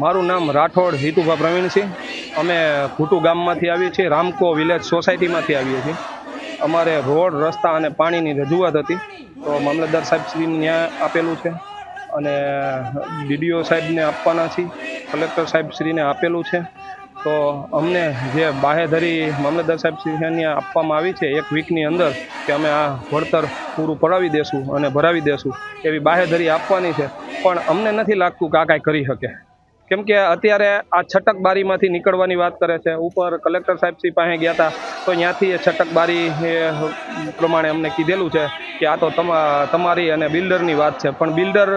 મારું નામ રાઠોડ હિતુભા પ્રવીણ છે. અમે ભૂટુ ગામમાંથી આવીએ છીએ, રામકો વિલેજ સોસાયટીમાંથી આવીએ છીએ. અમારે રોડ, રસ્તા અને પાણીની રજૂઆત હતી. તો મામલતદાર સાહેબ શ્રીને ન્યાય આપેલું છે અને ડીડીઓ સાહેબને આપવાના છીએ, કલેક્ટર સાહેબ શ્રીને આપેલું છે. તો અમને જે બાહેધરી મામલતદાર સાહેબ શ્રીને આપવામાં આવી છે એક વીકની અંદર કે અમે આ વળતર પૂરું પડાવી દેશું અને ભરાવી દેશું એવી બાહેધરી આપવાની છે. પણ અમને નથી લાગતું કે આ કાંઈ કરી શકે. કેમ કે અત્યારે આ છટક બારીમાંથી નીકળવાની વાત કરે છે. ઉપર કલેક્ટર સાહેબ શ્રી પાસે ગયા હતા, તો ત્યાંથી એ છટક બારી પ્રમાણે અમને કીધેલું છે કે આ તો તમા, તમારી અને બિલ્ડરની વાત છે. પણ બિલ્ડર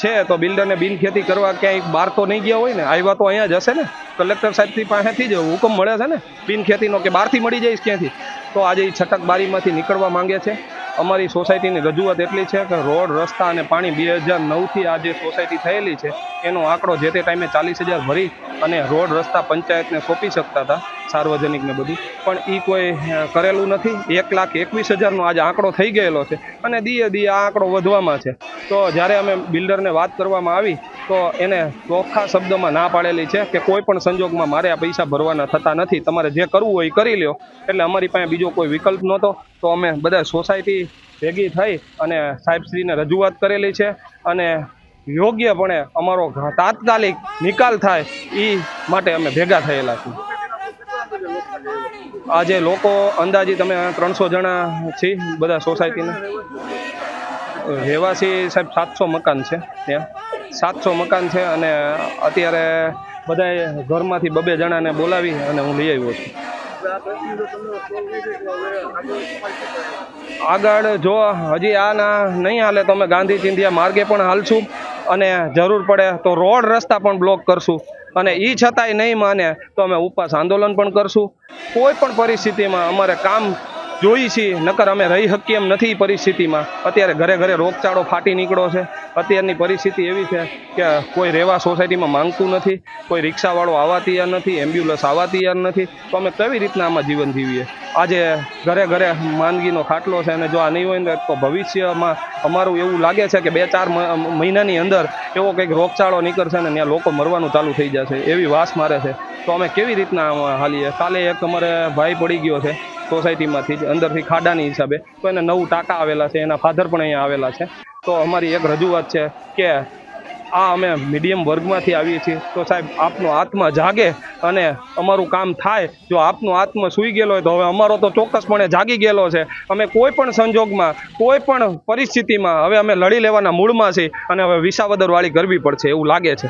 છે તો બિલ્ડરને બિન ખેતી કરવા ક્યાંય બહાર તો નહીં ગયા હોય ને? આવ્યા તો અહીંયા જ હશે ને? કલેક્ટર સાહેબથી પાસેથી જ હુકમ મળે છે ને? બિન ખેતીનો કે બહારથી મળી જઈશ ક્યાંથી? તો આજે એ છટક બારીમાંથી નીકળવા માંગે છે. અમારી સોસાયટીની રજૂઆત એટલી છે કે રોડ, રસ્તા અને પાણી બે હજાર નવથી આ જે સોસાયટી થયેલી છે. એનો આંકડો જે તે ટાઈમે ચાલીસ હજાર ભરી અને રોડ રસ્તા પંચાયતને સોંપી શકતા હતા સાર્વજનિકને બધું. પણ એ કોઈ કરેલું નથી. એક લાખ એકવીસ હજારનો આજે આંકડો થઈ ગયેલો છે અને દીએ દીએ આ આંકડો વધવામાં છે. તો જ્યારે અમે બિલ્ડરને વાત કરવામાં આવી, તો એને ચોખ્ખા શબ્દમાં ના પાડેલી છે કે કોઈ પણ સંજોગમાં મારે આ પૈસા ભરવાના થતા નથી. તમારે જે કરવું હોય એ કરી લ્યો. એટલે અમારી પાસે બીજો કોઈ વિકલ્પ નહોતો. તો અમે બધા સોસાયટી ભેગી થઈ અને સાહેબશ્રીને રજૂઆત કરેલી છે અને યોગ્યપણે અમારો તાત્કાલિક નિકાલ થાય એ માટે અમે ભેગા થયેલા છીએ. આજે લોકો અંદાજિત અમે ત્રણસો જણા છીએ બધા સોસાયટીના. રહેવાસી સાહેબ સાતસો મકાન છે ત્યાં. સાતસો મકાન છે અને અત્યારે બધાએ ઘરમાંથી બબે જણાને બોલાવી અને હું લઈ આવ્યો છું. આગળ જો હજી આ ના નહીં હાલે તો અમે ગાંધી ચિંધ્યા માર્ગે પણ હાલશું અને જરૂર પડે તો રોડ રસ્તા પણ બ્લોક કરશું. અને એ છતાંય નહીં માને તો અમે ઉપવાસ આંદોલન પણ કરશું. કોઈ પણ પરિસ્થિતિમાં અમારે કામ જોઈ છીએ, નકર અમે રહી શકીએ એમ નથી પરિસ્થિતિમાં. અત્યારે ઘરે ઘરે રોગચાળો ફાટી નીકળો છે. અત્યારની પરિસ્થિતિ એવી છે કે કોઈ રહેવા સોસાયટીમાં માંગતું નથી, કોઈ રિક્ષાવાળો આવવા તૈયાર નથી, એમ્બ્યુલન્સ આવવા તૈયાર નથી. તો અમે કેવી રીતના આમાં જીવન જીવીએ? આજે ઘરે ઘરે માંદગીનો ખાટલો છે અને જો આ નહીં હોય ને તો ભવિષ્યમાં અમારું એવું લાગે છે કે બે ચાર મહિનાની અંદર એવો કંઈક રોગચાળો નીકળશે ને ત્યાં લોકો મરવાનું ચાલુ થઈ જશે. એવી વાસ મારે છે. તો અમે કેવી રીતના હાલીએ? કાલે એક અમારે ભાઈ પડી ગયો છે સોસાયટીમાંથી જ, અંદરથી ખાડાની હિસાબે. તો એને નવ ટાંકા આવેલા છે, એના ફાધર પણ અહીંયા આવેલા છે. તો અમારી એક રજૂઆત છે કે આ અમે મીડિયમ વર્ગમાંથી આવીએ છીએ. તો સાહેબ, આપનો આત્મા જાગે અને અમારું કામ થાય. જો આપનો આત્મા સૂઈ ગયેલો હોય તો હવે અમારો તો ચોક્કસપણે જાગી ગયેલો છે. અમે કોઈ પણ સંજોગમાં, કોઈ પણ પરિસ્થિતિમાં, હવે અમે લડી લેવાના મૂળમાં છીએ અને હવે વિસાવદરવાળી કરવી પડશે એવું લાગે છે.